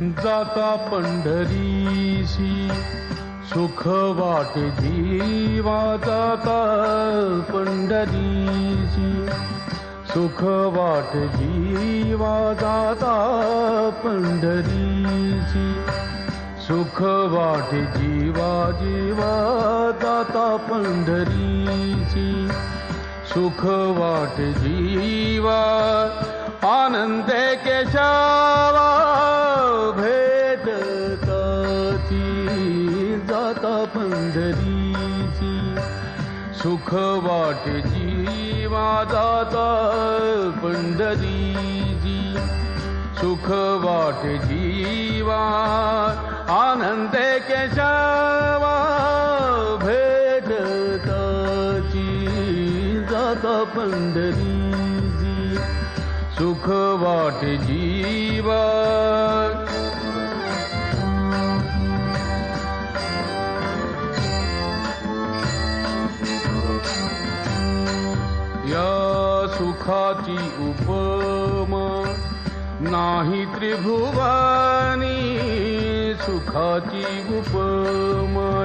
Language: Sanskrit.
जाता पंढरीशी सुख वाट जीवा जाता पंढरीशी सुख वाट जीवा जाता पंढरीशी सुख वाट जीवा जीवा जाता पंढरीशी सुख वाट जीवा पंढरीची सुख वाट जीवा सुख वाट जीवा आनंदे केशवा भेटताची जाता पंढरीची सुख वाट सुखाची उपमा नाही त्रिभुवानी सुखाची उपमा